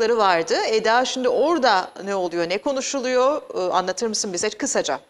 hazırlıkları vardı. Eda şimdi orada ne oluyor, ne konuşuluyor? Ee, Anlatır mısın bize kısaca?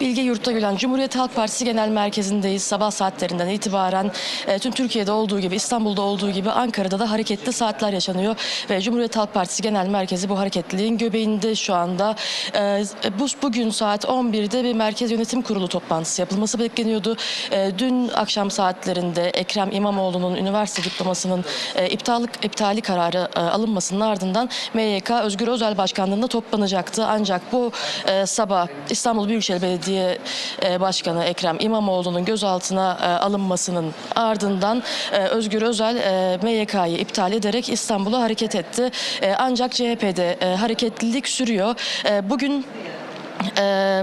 Bilge Yurtta Gülen Cumhuriyet Halk Partisi Genel Merkezi'ndeyiz. Sabah saatlerinden itibaren e, tüm Türkiye'de olduğu gibi İstanbul'da olduğu gibi Ankara'da da hareketli saatler yaşanıyor. Ve Cumhuriyet Halk Partisi Genel Merkezi bu hareketliliğin göbeğinde şu anda. E, bu, bugün saat 11'de bir Merkez Yönetim Kurulu toplantısı yapılması bekleniyordu. E, dün akşam saatlerinde Ekrem İmamoğlu'nun üniversite diplomasının e, iptallik, iptali kararı e, alınmasının ardından MYK Özgür Özel Başkanlığı'nda toplanacaktı. Ancak bu e, sabah İstanbul Büyükşehir Belediye e, Başkanı Ekrem İmamoğlu'nun gözaltına e, alınmasının ardından e, Özgür Özel MYK'yı iptal ederek İstanbul'a hareket etti. Ancak CHP'de hareketlilik sürüyor. Bugün e,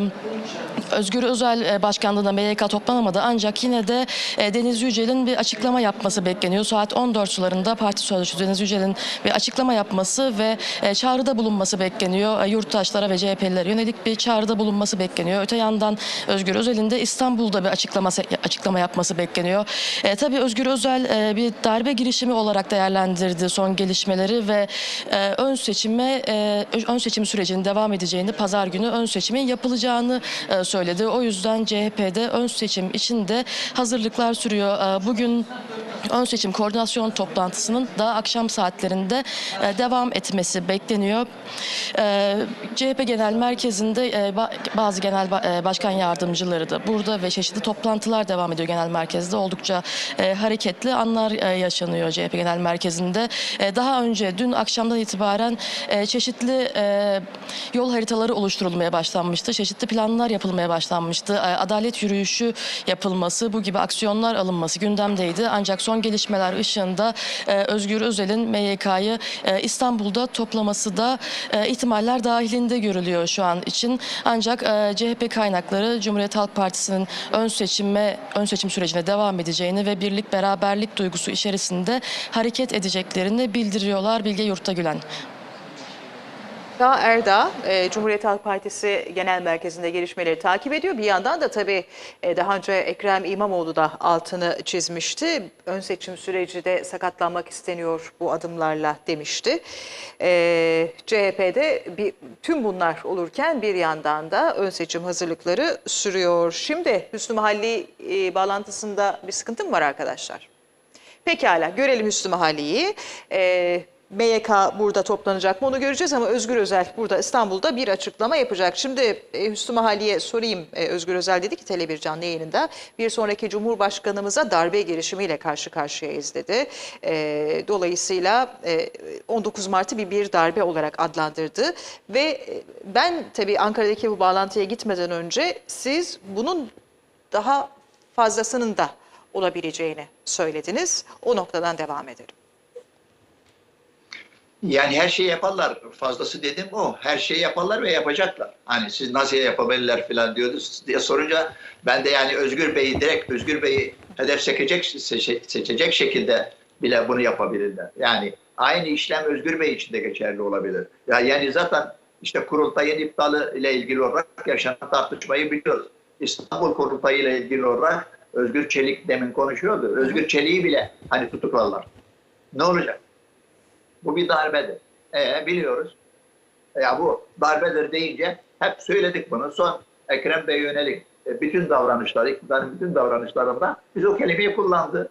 Özgür Özel e, başkanlığında MYK toplanamadı ancak yine de e, Deniz Yücel'in bir açıklama yapması bekleniyor. Saat 14 sularında parti sözcüsü Deniz Yücel'in bir açıklama yapması ve e, çağrıda bulunması bekleniyor. Yurttaşlara ve CHP'lilere yönelik bir çağrıda bulunması bekleniyor. Öte yandan Özgür Özel'in de İstanbul'da bir açıklaması, açıklama yapması bekleniyor. E, tabii Özgür Özel e, bir darbe girişimi olarak değerlendirdi son gelişmeleri ve e, ön seçime e, ön seçim sürecinin devam edeceğini, pazar günü ön seçimin yapılacağını e, söyledi. O yüzden CHP'de ön seçim için de hazırlıklar sürüyor. E, bugün ön seçim koordinasyon toplantısının da akşam saatlerinde e, devam etmesi bekleniyor. E, CHP Genel Merkezi'nde e, ba- bazı genel ba- başkan yardımcıları da burada ve çeşitli toplantılar devam ediyor genel merkezde. Oldukça hareketli anlar yaşanıyor CHP Genel Merkezi'nde. Daha önce dün akşamdan itibaren çeşitli yol haritaları oluşturulmaya başlanmıştı. Çeşitli planlar yapılmaya başlanmıştı. Adalet yürüyüşü yapılması, bu gibi aksiyonlar alınması gündemdeydi. Ancak son gelişmeler ışığında e, Özgür Özel'in MYK'yı e, İstanbul'da toplaması da e, ihtimaller dahilinde görülüyor şu an için. Ancak CHP kaynakları Cumhuriyet Halk Partisi'nin ön seçime ön seçim sürecine devam edeceğini ve birlik beraberlik duygusu içerisinde hareket edeceklerini bildiriyorlar Bilge Yurttagülen. Daha Erda, e, Cumhuriyet Halk Partisi Genel Merkezi'nde gelişmeleri takip ediyor. Bir yandan da tabii e, daha önce Ekrem İmamoğlu da altını çizmişti. Ön seçim süreci de sakatlanmak isteniyor bu adımlarla demişti. E, CHP'de bir, tüm bunlar olurken bir yandan da ön seçim hazırlıkları sürüyor. Şimdi Hüsnü Mahalli bağlantısında bir sıkıntı mı var arkadaşlar? Pekala görelim Hüsnü Mahalli'yi. Ee, MYK burada toplanacak mı onu göreceğiz ama Özgür Özel burada İstanbul'da bir açıklama yapacak. Şimdi e, Hüsnü Mahalli'ye sorayım. E, Özgür Özel dedi ki Tele1 canlı yayınında bir sonraki Cumhurbaşkanımıza darbe girişimiyle karşı karşıyayız dedi. E, dolayısıyla e, 19 Mart'ı bir bir darbe olarak adlandırdı ve ben tabii Ankara'daki bu bağlantıya gitmeden önce siz bunun daha fazlasının da olabileceğini söylediniz. O noktadan devam edelim. Yani her şeyi yaparlar. Fazlası dedim o. Her şeyi yaparlar ve yapacaklar. Hani siz nasıl yapabilirler falan diyordunuz diye sorunca ben de yani Özgür Bey'i direkt Özgür Bey'i hedef seçecek, seçe- seçecek şekilde bile bunu yapabilirler. Yani aynı işlem Özgür Bey için de geçerli olabilir. Ya yani zaten işte kurultayın iptali ile ilgili olarak yaşanan tartışmayı biliyoruz. İstanbul kurultayı ile ilgili olarak Özgür Çelik demin konuşuyordu. Özgür Çelik'i bile hani tutuklarlar. Ne olacak? Bu bir darbedir. E, biliyoruz. Ya bu darbedir deyince hep söyledik bunu. Son Ekrem Bey yönelik e, bütün davranışlar, iktidarın bütün davranışlarında biz o kelimeyi kullandı.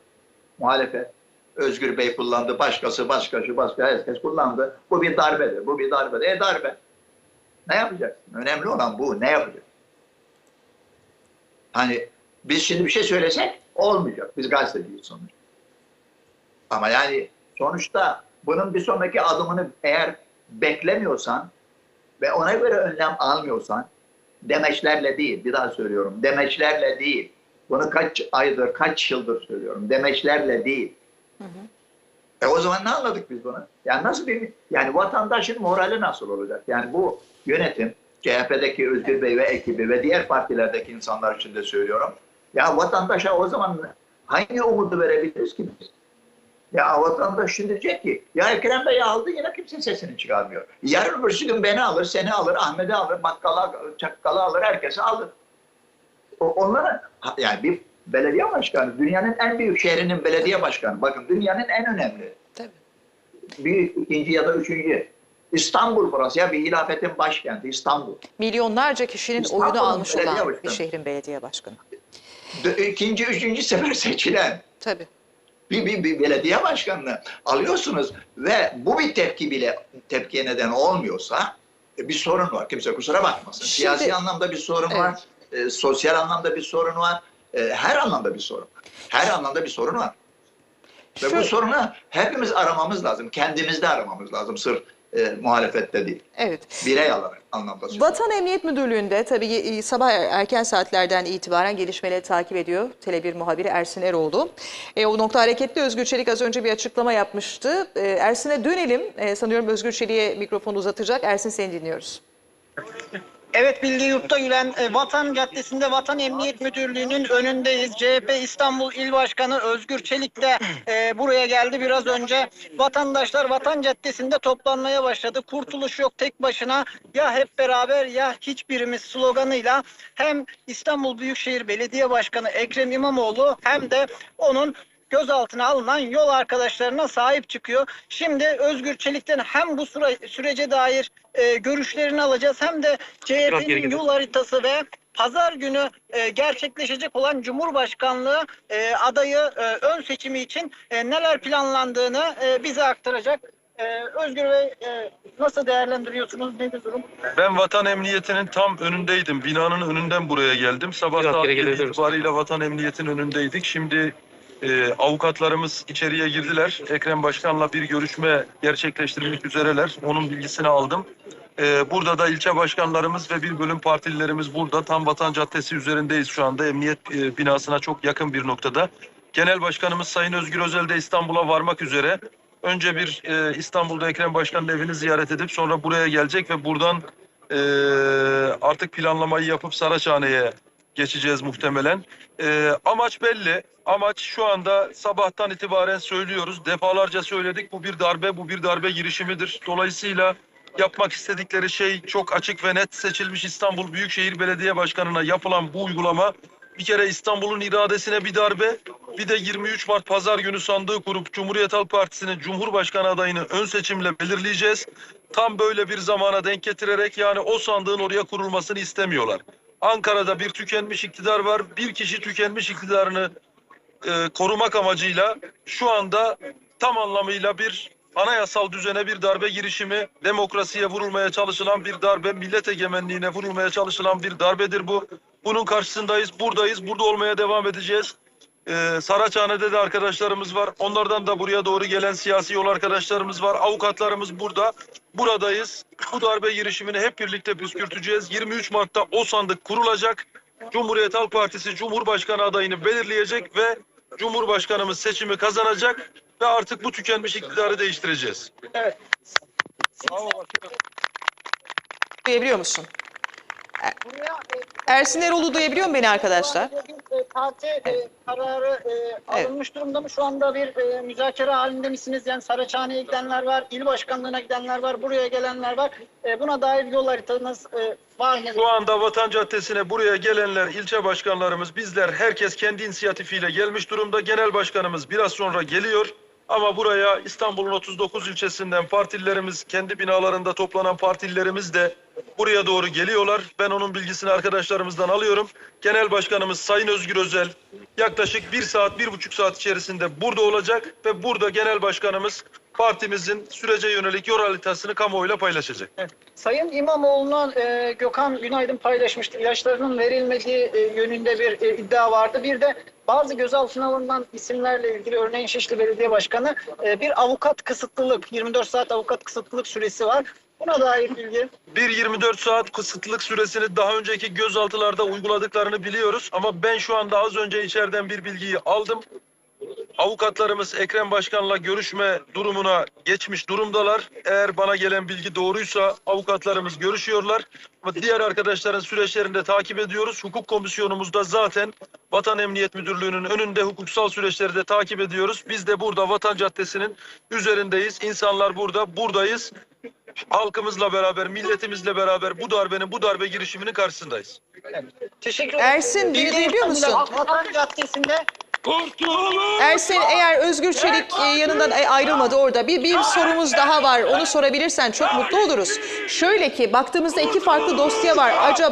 Muhalefet. Özgür Bey kullandı, başkası, başkası, başka herkes kullandı. Bu bir darbedir, bu bir darbedir. E darbe. Ne yapacaksın? Önemli olan bu. Ne yapacaksın? Hani biz şimdi bir şey söylesek olmayacak. Biz gazeteciyiz sonuçta. Ama yani sonuçta bunun bir sonraki adımını eğer beklemiyorsan ve ona göre önlem almıyorsan demeçlerle değil, bir daha söylüyorum, demeçlerle değil. Bunu kaç aydır, kaç yıldır söylüyorum. Demeçlerle değil. E o zaman ne anladık biz bunu? Yani nasıl bir, yani vatandaşın morali nasıl olacak? Yani bu yönetim, CHP'deki Özgür Bey ve ekibi ve diğer partilerdeki insanlar için de söylüyorum. Ya vatandaşa o zaman hangi umudu verebiliriz ki biz? Ya vatandaş şimdi diyecek ki ya Ekrem Bey aldı yine kimse sesini çıkarmıyor. Yarın öbürsü gün beni alır, seni alır, Ahmet'i alır, bakkala, çakkala alır, herkesi alır. Onlara yani bir belediye başkanı, dünyanın en büyük şehrinin belediye başkanı. Bakın dünyanın en önemli Tabii. bir ikinci ya da üçüncü. İstanbul burası ya bir hilafetin başkenti İstanbul. Milyonlarca kişinin İstanbul'un oyunu almış olan bir başkanı. şehrin belediye başkanı. İkinci, üçüncü sefer seçilen Tabii. Bir, bir, bir belediye başkanını alıyorsunuz ve bu bir tepki bile tepkiye neden olmuyorsa e, bir sorun var. Kimse kusura bakmasın. Şimdi- Siyasi anlamda bir sorun var. e, sosyal anlamda bir sorun var. e, her anlamda bir sorun var. Her anlamda bir sorun var. Ve Şu- bu sorunu hepimiz aramamız lazım. Kendimizde aramamız lazım. Sırf e, muhalefette değil. Evet. Birey olarak anlamda söylüyorum. Vatan Emniyet Müdürlüğü'nde tabii e, sabah erken saatlerden itibaren gelişmeleri takip ediyor Tele1 muhabiri Ersin Eroğlu. E, o nokta hareketli Özgür Çelik az önce bir açıklama yapmıştı. E, Ersin'e dönelim. E, sanıyorum Özgür Çelik'e mikrofonu uzatacak. Ersin seni dinliyoruz. Evet Bilgi Yurt'ta Gülen e, Vatan Caddesi'nde Vatan Emniyet Müdürlüğü'nün önündeyiz. CHP İstanbul İl Başkanı Özgür Çelik de e, buraya geldi biraz önce. Vatandaşlar Vatan Caddesi'nde toplanmaya başladı. Kurtuluş yok tek başına ya hep beraber ya hiçbirimiz sloganıyla hem İstanbul Büyükşehir Belediye Başkanı Ekrem İmamoğlu hem de onun gözaltına alınan yol arkadaşlarına sahip çıkıyor. Şimdi Özgür Çelik'ten hem bu süre- sürece dair e, görüşlerini alacağız hem de CHP'nin yol haritası ve pazar günü e, gerçekleşecek olan Cumhurbaşkanlığı e, adayı e, ön seçimi için e, neler planlandığını e, bize aktaracak. E, Özgür Bey e, nasıl değerlendiriyorsunuz? Nedir durum? Ben vatan emniyetinin tam önündeydim. Binanın önünden buraya geldim. Sabah saat geri 7 gelebiliriz. itibariyle vatan emniyetin önündeydik. Şimdi e, avukatlarımız içeriye girdiler. Ekrem Başkan'la bir görüşme gerçekleştirmek üzereler. Onun bilgisini aldım. E, burada da ilçe başkanlarımız ve bir bölüm partililerimiz burada. Tam Vatan Caddesi üzerindeyiz şu anda. Emniyet e, binasına çok yakın bir noktada. Genel Başkanımız Sayın Özgür Özel de İstanbul'a varmak üzere. Önce bir e, İstanbul'da Ekrem Başkan'ın evini ziyaret edip sonra buraya gelecek ve buradan e, artık planlamayı yapıp Saraçhane'ye geçeceğiz muhtemelen. E, amaç belli. Amaç şu anda sabahtan itibaren söylüyoruz. Defalarca söyledik. Bu bir darbe, bu bir darbe girişimidir. Dolayısıyla yapmak istedikleri şey çok açık ve net seçilmiş İstanbul Büyükşehir Belediye Başkanı'na yapılan bu uygulama bir kere İstanbul'un iradesine bir darbe, bir de 23 Mart Pazar günü sandığı kurup Cumhuriyet Halk Partisi'nin Cumhurbaşkanı adayını ön seçimle belirleyeceğiz. Tam böyle bir zamana denk getirerek yani o sandığın oraya kurulmasını istemiyorlar. Ankara'da bir tükenmiş iktidar var. Bir kişi tükenmiş iktidarını e, korumak amacıyla şu anda tam anlamıyla bir anayasal düzene bir darbe girişimi, demokrasiye vurulmaya çalışılan bir darbe, millet egemenliğine vurulmaya çalışılan bir darbedir bu. Bunun karşısındayız, buradayız, burada olmaya devam edeceğiz. Ee, Saraçhane'de de arkadaşlarımız var. Onlardan da buraya doğru gelen siyasi yol arkadaşlarımız var. Avukatlarımız burada. Buradayız. Bu darbe girişimini hep birlikte püskürteceğiz. 23 Mart'ta o sandık kurulacak. Cumhuriyet Halk Partisi Cumhurbaşkanı adayını belirleyecek ve Cumhurbaşkanımız seçimi kazanacak ve artık bu tükenmiş iktidarı değiştireceğiz. Evet. Duyabiliyor musun? Buraya Ersin Eroğlu duyabiliyor mu beni arkadaşlar? Bir parti e, kararı e, alınmış durumda mı? Şu anda bir e, müzakere halinde misiniz? Yani Saraçhane'ye gidenler var, il başkanlığına gidenler var, buraya gelenler var. Buna dair yol haritanız var mı? Şu anda Vatan Caddesi'ne buraya gelenler, ilçe başkanlarımız, bizler herkes kendi inisiyatifiyle gelmiş durumda. Genel başkanımız biraz sonra geliyor. Ama buraya İstanbul'un 39 ilçesinden partililerimiz, kendi binalarında toplanan partililerimiz de buraya doğru geliyorlar. Ben onun bilgisini arkadaşlarımızdan alıyorum. Genel Başkanımız Sayın Özgür Özel yaklaşık bir saat, bir buçuk saat içerisinde burada olacak ve burada Genel Başkanımız partimizin sürece yönelik yol kamuoyuyla paylaşacak. Sayın İmamoğlu'na e, Gökhan Günaydın paylaşmıştı. İlaçlarının verilmediği e, yönünde bir e, iddia vardı. Bir de bazı gözaltına alınan isimlerle ilgili örneğin Şişli Belediye Başkanı e, bir avukat kısıtlılık, 24 saat avukat kısıtlılık süresi var. Buna dair bilgi. Bir 24 saat kısıtlılık süresini daha önceki gözaltılarda uyguladıklarını biliyoruz. Ama ben şu anda az önce içeriden bir bilgiyi aldım. Avukatlarımız Ekrem Başkan'la görüşme durumuna geçmiş durumdalar. Eğer bana gelen bilgi doğruysa avukatlarımız görüşüyorlar. Ama diğer arkadaşların süreçlerini de takip ediyoruz. Hukuk komisyonumuzda zaten Vatan Emniyet Müdürlüğü'nün önünde hukuksal süreçleri de takip ediyoruz. Biz de burada Vatan Caddesi'nin üzerindeyiz. İnsanlar burada, buradayız. Halkımızla beraber, milletimizle beraber bu darbenin, bu darbe girişiminin karşısındayız. Teşekkür ederim. Ersin, beni duyabiliyor musun? Vatan Caddesi'nde Ersin eğer Özgür Çelik e, yanından e, ayrılmadı orada bir, bir sorumuz daha var onu sorabilirsen çok mutlu oluruz. Şöyle ki baktığımızda iki farklı dosya var acaba